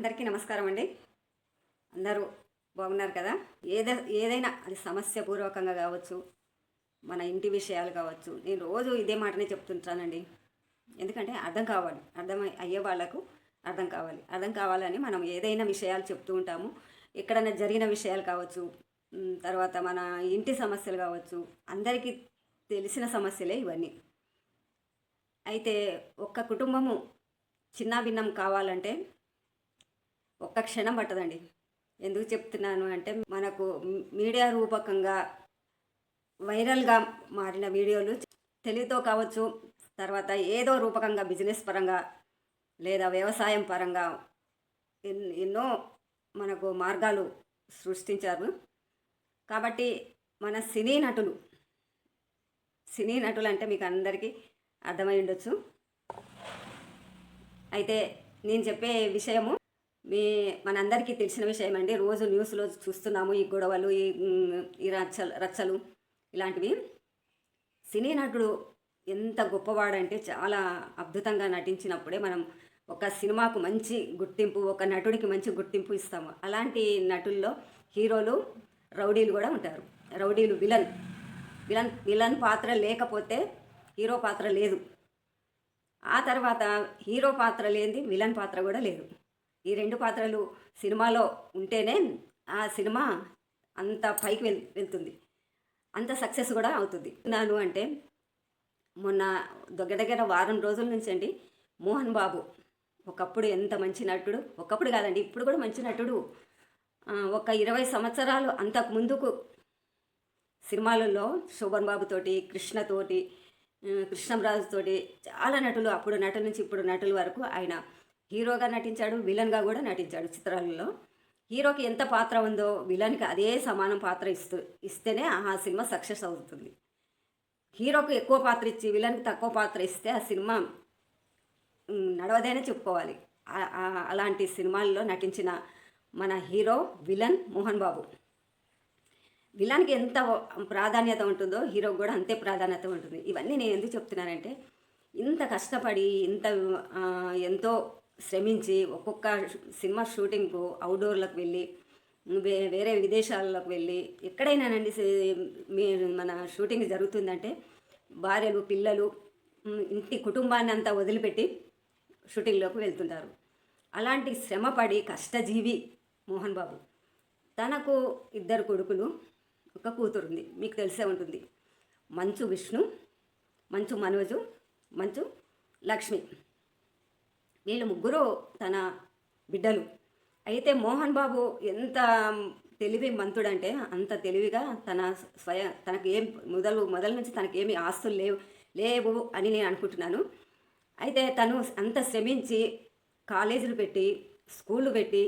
అందరికీ నమస్కారం అండి. అందరూ బాగున్నారు కదా? ఏదే ఏదైనా అది సమస్యపూర్వకంగా కావచ్చు మన ఇంటి విషయాలు కావచ్చు నేను రోజు ఇదే మాటనే చెప్తుంటానండి. ఎందుకంటే అర్థం కావాలి అర్థం అయ్యే వాళ్ళకు అర్థం కావాలి. అర్థం కావాలని మనం ఏదైనా విషయాలు చెప్తూ ఉంటాము. ఎక్కడైనా జరిగిన విషయాలు కావచ్చు తర్వాత మన ఇంటి సమస్యలు కావచ్చు అందరికీ తెలిసిన సమస్యలే ఇవన్నీ. అయితే ఒక్క కుటుంబము చిన్నాభిన్నం కావాలంటే ఒక్క క్షణం పట్టదండి. ఎందుకు చెప్తున్నాను అంటే మనకు మీడియా రూపకంగా వైరల్గా మారిన వీడియోలు తెలివితో కావచ్చు తర్వాత ఏదో రూపకంగా బిజినెస్ పరంగా లేదా వ్యవసాయం పరంగా ఎన్- ఎన్నో మనకు మార్గాలు సృష్టించారు. కాబట్టి మన సినీ నటులు సినీ నటులు అంటే మీకు అందరికీ అర్థమై ఉండొచ్చు. అయితే నేను చెప్పే విషయము మీ మనందరికీ తెలిసిన విషయం అండి రోజు న్యూస్లో చూస్తున్నాము ఈ గొడవలు ఈ ఈ రచ్చలు రచ్చలు ఇలాంటివి. సినీ నటుడు ఎంత గొప్పవాడంటే చాలా అద్భుతంగా నటించినప్పుడే మనం ఒక సినిమాకు మంచి గుర్తింపు ఒక నటుడికి మంచి గుర్తింపు ఇస్తాము. అలాంటి నటుల్లో హీరోలు రౌడీలు కూడా ఉంటారు. రౌడీలు విలన్. విలన్ విలన్ పాత్ర లేకపోతే హీరో పాత్ర లేదు. ఆ తర్వాత హీరో పాత్ర లేనిది విలన్ పాత్ర కూడా లేదు. ఈ రెండు పాత్రలు సినిమాలో ఉంటేనే ఆ సినిమా అంత పైకి వెళ్ వెళ్తుంది. అంత సక్సెస్ కూడా అవుతుంది. నాను అంటే మొన్న దగ్గర దగ్గర వారం రోజుల నుంచి అండి మోహన్ బాబు ఒకప్పుడు ఎంత మంచి నటుడు ఒకప్పుడు కాదండి ఇప్పుడు కూడా మంచి నటుడు. ఒక ఇరవై సంవత్సరాలు అంతకు ముందుకు సినిమాలలో శోభన్ బాబుతోటి కృష్ణతోటి కృష్ణంరాజుతోటి చాలా నటులు అప్పుడు నటుల నుంచి ఇప్పుడు నటుల వరకు ఆయన హీరోగా నటించాడు విలన్గా కూడా నటించాడు చిత్రాలలో. హీరోకి ఎంత పాత్ర ఉందో విలన్కి అదే సమానం పాత్ర ఇస్తూ ఇస్తేనే ఆ సినిమా సక్సెస్ అవుతుంది. హీరోకు ఎక్కువ పాత్ర ఇచ్చి విలన్కి తక్కువ పాత్ర ఇస్తే ఆ సినిమా మ్, నడవదనే చెప్పుకోవాలి. అలాంటి సినిమాల్లో నటించిన మన హీరో విలన్ మోహన్ బాబు. విలన్కి ఎంత ప్రాధాన్యత ఉంటుందో హీరోకి కూడా అంతే ప్రాధాన్యత ఉంటుంది. ఇవన్నీ నేను ఎందుకు చెప్తున్నానంటే ఇంత కష్టపడి ఇంత ఎంతో శ్రమించి ఒక్కొక్క సినిమా షూటింగ్కు అవుట్డోర్లకు వెళ్ళి వేరే విదేశాలకు వెళ్ళి ఎక్కడైనానండి మీ మన షూటింగ్ జరుగుతుందంటే భార్యలు పిల్లలు ఇంటి కుటుంబాన్ని అంతా వదిలిపెట్టి షూటింగ్లోకి వెళ్తుంటారు. అలాంటి శ్రమపడి కష్టజీవి మోహన్ బాబు. తనకు ఇద్దరు కొడుకులు ఒక కూతురుంది మీకు తెలిసే ఉంటుంది. మంచు విష్ణు మంచు మనోజు మంచు లక్ష్మి. వీళ్ళు ముగ్గురు తన బిడ్డలు. అయితే మోహన్ బాబు ఎంత తెలివి మంతుడంటే అంత తెలివిగా తన స్వయ తనకు ఏం మొదలు మొదల నుంచి తనకేమి ఆస్తులు లేవు లేవు అని నేను అనుకుంటున్నాను. అయితే తను అంత శ్రమించి కాలేజీలు పెట్టి స్కూళ్ళు పెట్టి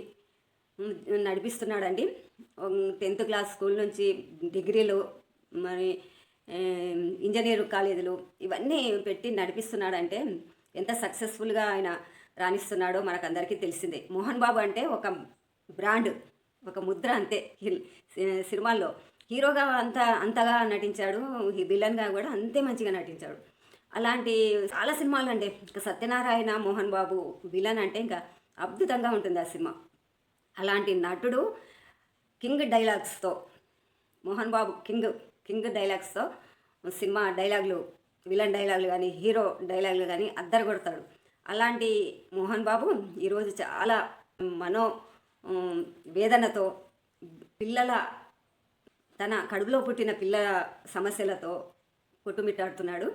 నడిపిస్తున్నాడండి. టెన్త్ క్లాస్ స్కూల్ నుంచి డిగ్రీలు మరి ఇంజనీరింగ్ ఇంజనీర్ కాలేజీలు ఇవన్నీ పెట్టి నడిపిస్తున్నాడంటే ఎంత సక్సెస్ఫుల్గా ఆయన రాణిస్తున్నాడో మనకు అందరికీ తెలిసిందే. మోహన్ బాబు అంటే ఒక బ్రాండ్ ఒక ముద్ర అంతే. హిల్- సినిమాల్లో హీరోగా అంత అంతగా నటించాడు విలన్గా కూడా అంతే మంచిగా నటించాడు. అలాంటి చాలా సినిమాలు అండి. ఇంకా సత్యనారాయణ మోహన్ బాబు విలన్ అంటే ఇంకా అద్భుతంగా ఉంటుంది ఆ సినిమా. అలాంటి నటుడు కింగ్ డైలాగ్స్తో మోహన్ బాబు కింగ్ కింగ్ డైలాగ్స్తో సినిమా డైలాగులు విలన్ డైలాగులు కానీ హీరో డైలాగులు కానీ అద్దరు కొడతాడు అలాంటి మోహన్ బాబు ఈరోజు చాలా మనో వేదనతో పిల్లల తన కడుపులో పుట్టిన పిల్లల సమస్యలతో కొట్టుమిట్టాడుతున్నాడు.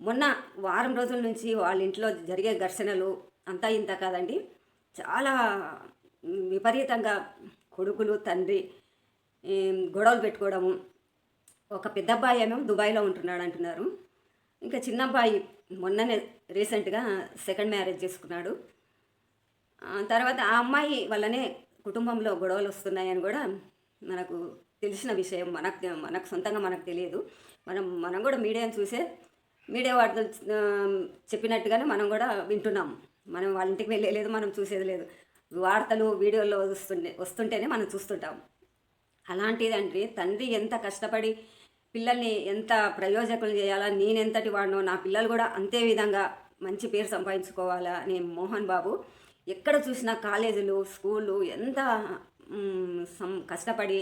మొన్న వారం రోజుల నుంచి వాళ్ళ ఇంట్లో జరిగే ఘర్షణలు అంతా ఇంత కాదండి. చాలా విపరీతంగా కొడుకులు తండ్రి గొడవలు పెట్టుకోవడము. ఒక పెద్ద అబ్బాయి ఏమో దుబాయ్లో ఉంటున్నాడు అంటున్నారు. ఇంకా చిన్న అబ్బాయి మొన్ననే రీసెంట్గా సెకండ్ మ్యారేజ్ చేసుకున్నాడు. తర్వాత ఆ అమ్మాయి వల్లనే కుటుంబంలో గొడవలు వస్తున్నాయని కూడా మనకు తెలిసిన విషయం. మనకు మనకు సొంతంగా మనకు తెలియదు. మనం మనం కూడా మీడియాను చూసే మీడియా వాటితో చెప్పినట్టుగానే మనం కూడా వింటున్నాం. మనం వాళ్ళ ఇంటికి వెళ్ళలేదు మనం చూసేది లేదు. వార్తలు వీడియోల్లో వస్తుంటే వస్తుంటేనే మనం చూస్తుంటాం. అలాంటిదంటే తండ్రి ఎంత కష్టపడి పిల్లల్ని ఎంత ప్రయోజకులు చేయాలా నేనెంతటి వాడినో నా పిల్లలు కూడా అంతే విధంగా మంచి పేరు సంపాదించుకోవాలా అని మోహన్ బాబు ఎక్కడ చూసినా కాలేజీలు స్కూళ్ళు ఎంత సం- కష్టపడి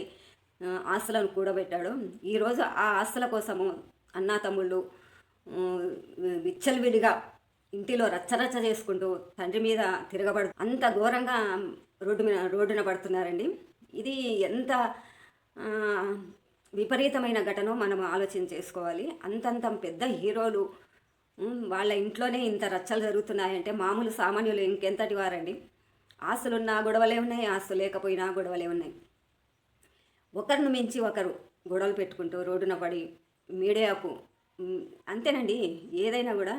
ఆస్తులను కూడబెట్టాడు ఈరోజు ఆ ఆస్తుల కోసము అన్నా తమ్ముళ్ళు విచ్చలవిడిగా ఇంటిలో రచ్చరచ్చ చేసుకుంటూ తండ్రి మీద తిరగబడు అంత ఘోరంగా రోడ్డు మీద రోడ్డున పడుతున్నారండి. ఇది ఎంత విపరీతమైన ఘటన మనం ఆలోచన చేసుకోవాలి. అంతంత పెద్ద హీరోలు వాళ్ళ ఇంట్లోనే ఇంత రచ్చలు జరుగుతున్నాయంటే మామూలు సామాన్యులు ఇంకెంతటి వారండి? ఆస్తులున్నా గొడవలే ఉన్నాయి ఆస్తులు లేకపోయినా గొడవలే ఉన్నాయి. ఒకరిని మించి ఒకరు గొడవలు పెట్టుకుంటూ రోడ్డున పడి మీడియాకు అంతేనండి ఏదైనా కూడా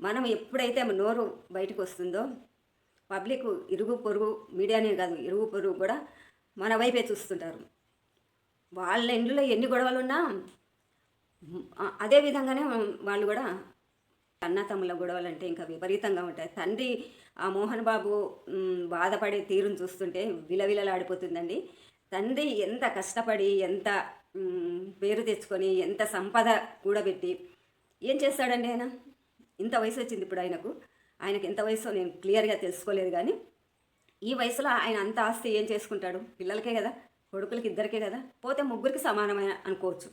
మనం ఎప్పుడైతే నోరు బయటకు వస్తుందో పబ్లిక్ ఇరుగు పొరుగు మీడియానే కాదు ఇరుగు పొరుగు కూడా మన వైపే చూస్తుంటారు. వాళ్ళ ఇంట్లో ఎన్ని గొడవలు ఉన్నా అదే విధంగానే వాళ్ళు కూడా అన్న తమ్ముళ్ళ గొడవలు అంటే ఇంకా విపరీతంగా ఉంటాయి. తండ్రి ఆ మోహన్ బాబు బాధపడే తీరును చూస్తుంటే విలవిలలాడిపోతుందండి. తండ్రి ఎంత కష్టపడి ఎంత పేరు తెచ్చుకొని ఎంత సంపద కూడబెట్టి ఏం చేస్తాడండి ఆయన? ఇంత వయసు వచ్చింది ఇప్పుడు ఆయనకు. ఆయనకి ఎంత వయసో నేను క్లియర్గా తెలుసుకోలేదు కానీ ఈ వయసులో ఆయన అంత ఆస్తి ఏం చేసుకుంటాడు? పిల్లలకే కదా. కొడుకులకి ఇద్దరికే కదా? పోతే ముగ్గురికి సమానమైన అనుకోవచ్చు.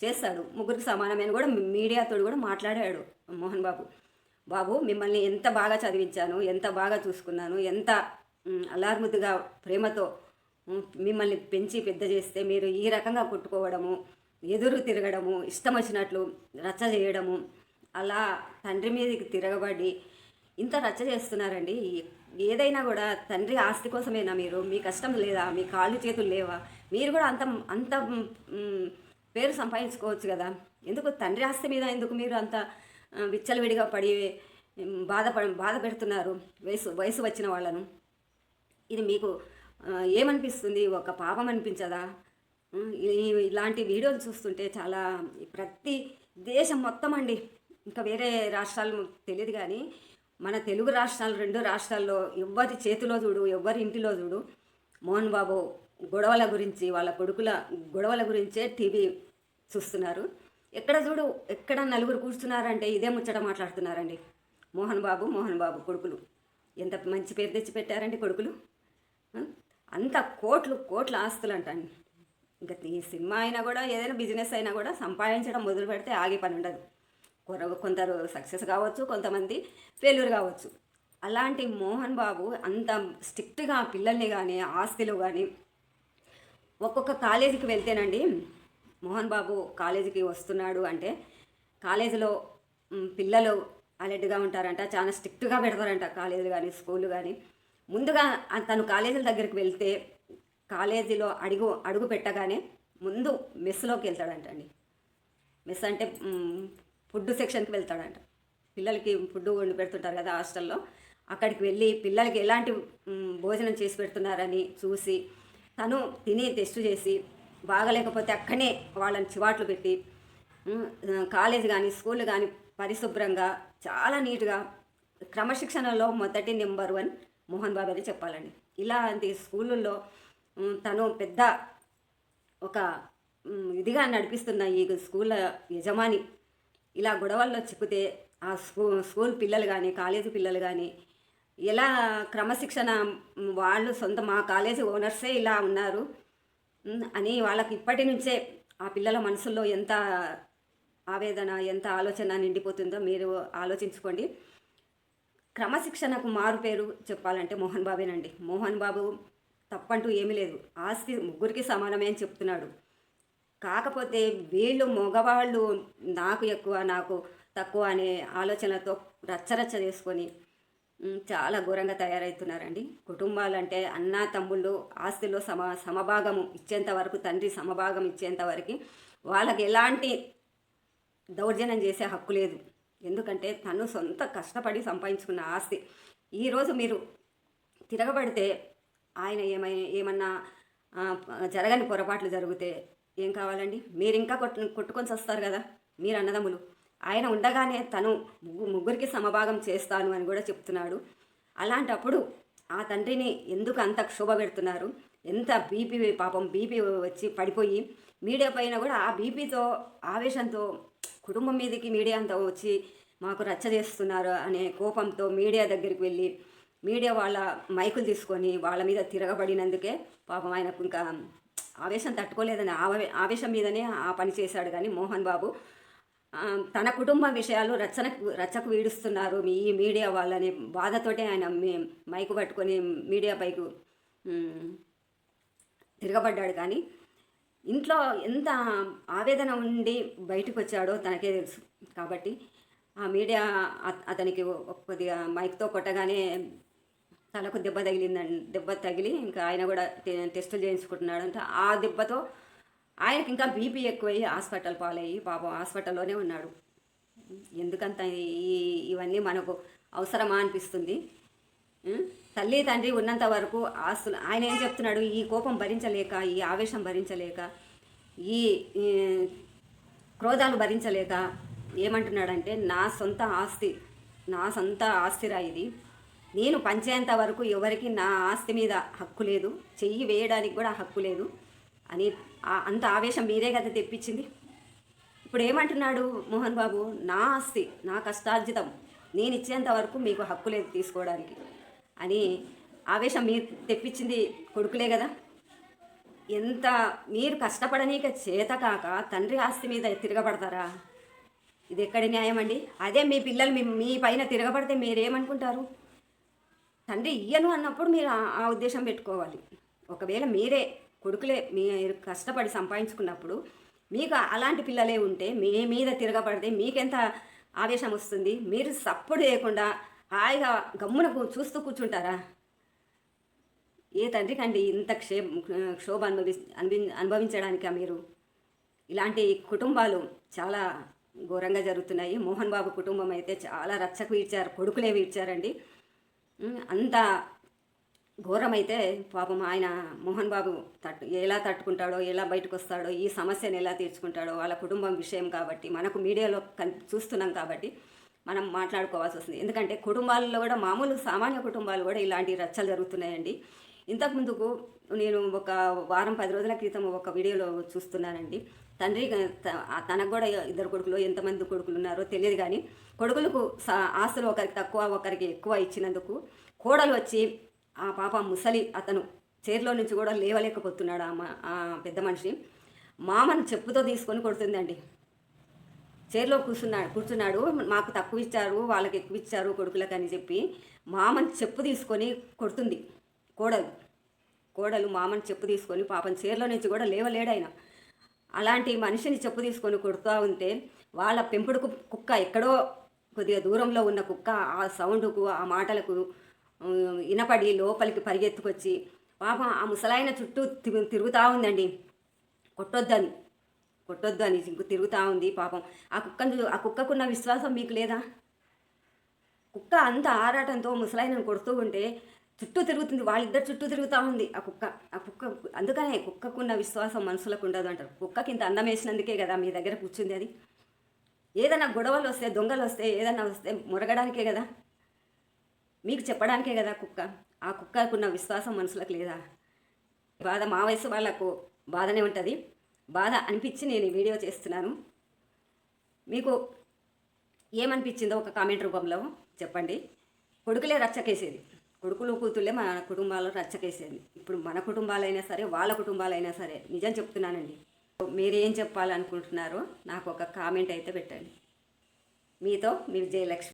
చేస్తాడు. ముగ్గురికి సమానమైన కూడా మీడియాతో కూడా మాట్లాడాడు మోహన్ బాబు. బాబు మిమ్మల్ని ఎంత బాగా చదివించాను ఎంత బాగా చూసుకున్నాను ఎంత మ్, అల్లారుముద్దుగా ప్రేమతో మిమ్మల్ని పెంచి పెద్ద చేస్తే మీరు ఈ రకంగా కొట్టుకోవడము ఎదురు తిరగడము ఇష్టం వచ్చినట్లు రచ్చ చేయడము అలా తండ్రి మీదకి తిరగబడి ఇంత రచ్చ చేస్తున్నారండి. ఏదైనా కూడా తండ్రి ఆస్తి కోసమేనా మీరు? మీ కష్టం లేదా? మీ కాళ్ళు చేతులు లేవా? మీరు కూడా అంత అంత పేరు సంపాదించుకోవచ్చు కదా. ఎందుకు తండ్రి ఆస్తి మీద ఎందుకు మీరు అంత విచ్చలవిడిగా పడి బాధపడ బాధ పెడుతున్నారు వయసు వయసు వచ్చిన వాళ్ళను? ఇది మీకు ఏమనిపిస్తుంది? ఒక పాపం అనిపించదా? ఇలాంటి వీడియోలు చూస్తుంటే చాలా ప్రతి దేశం మొత్తం అండి. ఇంకా వేరే రాష్ట్రాలు తెలియదు కానీ మన తెలుగు రాష్ట్రాలు రెండు రాష్ట్రాల్లో ఎవ్వరి చేతిలో చూడు ఎవ్వరి ఇంటిలో చూడు మోహన్ బాబు గొడవల గురించి వాళ్ళ కొడుకుల గొడవల గురించే టీవీ చూస్తున్నారు. ఎక్కడ చూడు ఎక్కడ నలుగురు కూర్చున్నారంటే ఇదే ముచ్చట మాట్లాడుతున్నారండి. మోహన్ బాబు మోహన్ బాబు కొడుకులు. ఎంత మంచి పేరు తెచ్చి పెట్టారండి కొడుకులు? అంత కోట్లు కోట్ల ఆస్తులు అంటండి ఇంకా ఈ సినిమా అయినా కూడా ఏదైనా బిజినెస్ అయినా కూడా సంపాదించడం మొదలు పెడితే ఆగే పని ఉండదు. కొందరు సక్సెస్ కావచ్చు కొంతమంది ఫెయిల్యూర్ కావచ్చు. అలాంటి మోహన్ బాబు అంత స్ట్రిక్ట్గా పిల్లల్ని కానీ ఆస్తిలో కానీ ఒక్కొక్క కాలేజీకి వెళ్తేనండి మోహన్ బాబు కాలేజీకి వస్తున్నాడు అంటే కాలేజీలో పిల్లలు అలర్ట్గా ఉంటారంట చాలా స్ట్రిక్ట్గా పెడతారంట కాలేజీలు కానీ స్కూల్ కానీ ముందుగా తను కాలేజీల దగ్గరికి వెళ్తే కాలేజీలో అడుగు అడుగు పెట్టగానే ముందు మెస్లోకి వెళ్తాడంట అండి మెస్ అంటే ఫుడ్ సెక్షన్కి వెళ్తాడంట. పిల్లలకి ఫుడ్ వండి పెడుతుంటారు కదా హాస్టల్లో. అక్కడికి వెళ్ళి పిల్లలకి ఎలాంటి భోజనం చేసి పెడుతున్నారని చూసి తను తిని టెస్ట్ చేసి బాగలేకపోతే అక్కడనే వాళ్ళని చివాట్లు పెట్టి కాలేజ్ కానీ స్కూల్ కానీ పరిశుభ్రంగా చాలా నీట్గా క్రమశిక్షణలో మొదటి నెంబర్ వన్ మోహన్ బాబు అని చెప్పాలండి. ఇలాంటి స్కూళ్ళల్లో తను పెద్ద ఒక ఇదిగా నడిపిస్తున్న ఈ స్కూల్ యజమాని ఇలా గొడవల్లో చిక్కితే ఆ స్కూ స్కూల్ పిల్లలు కానీ కాలేజీ పిల్లలు కానీ ఎలా క్రమశిక్షణ వాళ్ళు సొంత మా కాలేజీ ఓనర్సే ఇలా ఉన్నారు అని వాళ్ళకి ఇప్పటి నుంచే ఆ పిల్లల మనసుల్లో ఎంత ఆవేదన ఎంత ఆలోచన నిండిపోతుందో మీరు ఆలోచించుకోండి. క్రమశిక్షణకు మారు పేరు చెప్పాలంటే మోహన్ బాబేనండి. మోహన్ బాబు తప్పంటూ ఏమీ లేదు. ఆస్తి ముగ్గురికి సమానమే అని చెప్తున్నాడు. కాకపోతే వీళ్ళు మగవాళ్ళు నాకు ఎక్కువ నాకు తక్కువ అనే ఆలోచనతో రచ్చరచ్చ చేసుకొని చాలా ఘోరంగా తయారవుతున్నారండి కుటుంబాలంటే అన్న తమ్ముళ్ళు ఆస్తిలో సమ సమభాగము ఇచ్చేంత వరకు తండ్రి సమభాగం ఇచ్చేంత వరకు వాళ్ళకి ఎలాంటి దౌర్జన్యం చేసే హక్కు లేదు. ఎందుకంటే తను సొంత కష్టపడి సంపాదించుకున్న ఆస్తి. ఈరోజు మీరు తిరగబడితే ఆయన ఏమై ఏమన్నా జరగని పొరపాట్లు జరిగితే ఏం కావాలండి? మీరు ఇంకా కొట్టు కొట్టుకొని వస్తారు కదా? మీరు అన్నదమ్ములు. ఆయన ఉండగానే తను ముగ్గురికి సమభాగం చేస్తాను అని కూడా చెప్తున్నాడు. అలాంటప్పుడు ఆ తండ్రిని ఎందుకు అంత క్షోభ పెడుతున్నారు? ఎంత బీపీ పాపం బీపీ వచ్చి పడిపోయి మీడియా పైన కూడా ఆ బీపీతో ఆవేశంతో కుటుంబం మీదకి మీడియా అంతా వచ్చి మాకు రచ్చ చేస్తున్నారు అనే కోపంతో మీడియా దగ్గరికి వెళ్ళి మీడియా వాళ్ళ మైకులు తీసుకొని వాళ్ళ మీద తిరగబడినందుకే పాపం ఆయనకు ఇంకా ఆవేశం తట్టుకోలేదని ఆవే ఆవేశం మీదనే ఆ పని చేశాడు కానీ మోహన్ బాబు. తన కుటుంబ విషయాలు రచన రచ్చకు వీడుస్తున్నారు. మీ ఈ మీడియా వాళ్ళని బాధతోటే ఆయన మైకు పట్టుకొని మీడియా పైకు తిరగబడ్డాడు కానీ ఇంట్లో ఎంత ఆవేదన ఉండి బయటకు వచ్చాడో తనకే తెలుసు. కాబట్టి ఆ మీడియా అతనికి కొద్దిగా మైక్తో కొట్టగానే తలకు దెబ్బ తగిలిందండి. దెబ్బ తగిలి ఇంకా ఆయన కూడా టెస్టులు చేయించుకుంటున్నాడు అంటే ఆ దెబ్బతో ఆయనకి ఇంకా బీపీ ఎక్కువయ్యి హాస్పిటల్ పాలయ్యి పాపం హాస్పిటల్లోనే ఉన్నాడు. ఎందుకంత ఈ ఇవన్నీ మనకు అవసరమా అనిపిస్తుంది. తల్లి తండ్రి ఉన్నంత వరకు ఆస్తులు ఆయన ఏం చెప్తున్నాడు? ఈ కోపం భరించలేక ఈ ఆవేశం భరించలేక ఈ ఈ క్రోధాలు భరించలేక ఏమంటున్నాడంటే నా సొంత ఆస్తి నా సొంత ఆస్తిరా ఇది. నేను పంచేంత వరకు ఎవరికి నా ఆస్తి మీద హక్కు లేదు. చెయ్యి వేయడానికి కూడా హక్కు లేదు. అని అంత ఆవేశం మీరే కదా తెప్పించింది. ఇప్పుడు ఏమంటున్నాడు మోహన్ బాబు? నా ఆస్తి నా కష్టార్జితం నేను ఇచ్చేంత వరకు మీకు హక్కు లేదు తీసుకోవడానికి. అని ఆవేశం మీరు తెప్పించింది కొడుకులే కదా. ఎంత మీరు కష్టపడనీక చేత కాక తండ్రి ఆస్తి మీద తిరగబడతారా? ఇది ఎక్కడి న్యాయం అండి అదే మీ పిల్లలు మీ మీ పైన తిరగబడితే మీరేమనుకుంటారు? తండ్రి ఇయ్యను అన్నప్పుడు మీరు ఆ- ఉద్దేశం పెట్టుకోవాలి. ఒకవేళ మీరే కొడుకులే మీరు కష్టపడి సంపాదించుకున్నప్పుడు మీకు అలాంటి పిల్లలే ఉంటే మీ మీద తిరగబడితే మీకెంత ఆవేశం వస్తుంది? మీరు సప్పుడు చేయకుండా హాయిగా గమ్మున చూస్తూ కూర్చుంటారా? ఏ తండ్రికి అండి ఇంత క్షే క్షోభ అనుభవి అనుభవి అనుభవించడానికా మీరు? ఇలాంటి కుటుంబాలు చాలా ఘోరంగా జరుగుతున్నాయి. మోహన్ బాబు కుటుంబం అయితే చాలా రచ్చకు వీడ్చారు కొడుకులే వీడ్చారండి. అంత ఘోరమైతే పాపం ఆయన మోహన్ బాబు తట్టు ఎలా తట్టుకుంటాడో ఎలా బయటకు వస్తాడో ఈ సమస్యను ఎలా తీర్చుకుంటాడో వాళ్ళ కుటుంబం విషయం కాబట్టి మనకు మీడియాలో కన్ చూస్తున్నాం కాబట్టి మనం మాట్లాడుకోవాల్సి వస్తుంది. ఎందుకంటే కుటుంబాలలో కూడా మామూలు సామాన్య కుటుంబాలు కూడా ఇలాంటి రచ్చలు జరుగుతున్నాయండి. ఇంతకు ముందుకు నేను ఒక వారం పది రోజుల క్రితం ఒక వీడియోలో చూస్తున్నానండి. తండ్రి తనకు కూడా ఇద్దరు కొడుకులు ఎంతమంది కొడుకులు ఉన్నారో తెలియదు కానీ కొడుకులకు సా- ఆస్తులు ఒకరికి తక్కువ ఒకరికి ఎక్కువ ఇచ్చినందుకు కోడలు వచ్చి ఆ పాప ముసలి అతను చేతిలో నుంచి కూడా లేవలేకపోతున్నాడు ఆ మా- పెద్ద మనిషి. మామను చెప్పుతో తీసుకొని కొడుతుందండి. చైర్లో కూర్చున్నాడు కూర్చున్నాడు మాకు తక్కువ ఇచ్చారు వాళ్ళకి ఎక్కువ ఇచ్చారు కొడుకులకు అని చెప్పి మామని చెప్పు తీసుకొని కొడుతుంది కోడలు. కోడలు మామని చెప్పు తీసుకొని పాపం చీరలో నుంచి కూడా లేవలేడాయన అలాంటి మనిషిని చెప్పు తీసుకొని కొడుతూ ఉంటే వాళ్ళ పెంపుడు కుక్క ఎక్కడో కొద్దిగా దూరంలో ఉన్న కుక్క ఆ సౌండ్కు ఆ మాటలకు ఇనపడి లోపలికి పరిగెత్తుకొచ్చి పాపం ఆ ముసలాయన చుట్టూ తి తిరుగుతూ ఉందండి. కొట్టొద్దని. కొట్టొద్దు అని ఇంక తిరుగుతూ ఉంది పాపం. ఆ కుక్కను చూ- ఆ కుక్కకున్న విశ్వాసం మీకు లేదా? కుక్క అంత ఆరాటంతో ముసలాయనను కొడుతూ ఉంటే చుట్టూ తిరుగుతుంది వాళ్ళిద్దరు చుట్టూ తిరుగుతూ ఉంది. ఆ కుక్క ఆ కుక్క అందుకనే కుక్కకున్న విశ్వాసం మనుషులకు ఉండదు అంటారు. కుక్కకి ఇంత అందం వేసినందుకే కదా మీ దగ్గర కూర్చుంది అది. ఏదైనా గొడవలు వస్తే దొంగలు వస్తే ఏదైనా వస్తే మురగడానికే కదా. మీకు చెప్పడానికే కదా కుక్క. ఆ కుక్కకున్న విశ్వాసం మనుషులకు లేదా? బాధ మా వయసు వాళ్ళకు బాధనే ఉంటుంది. బాధ అనిపించి నేను ఈ వీడియో చేస్తున్నాను. మీకు ఏమనిపించిందో ఒక కామెంట్ రూపంలో చెప్పండి. కొడుకులే రచ్చకేసేది కొడుకులు కూతుళ్ళే మన కుటుంబాల్లో రచ్చకేసేది. ఇప్పుడు మన కుటుంబాలైనా సరే వాళ్ళ కుటుంబాలైనా సరే నిజం చెప్తున్నానండి. మీరేం చెప్పాలనుకుంటున్నారో నాకు ఒక కామెంట్ అయితే పెట్టండి. మీతో మీ విజయలక్ష్మి.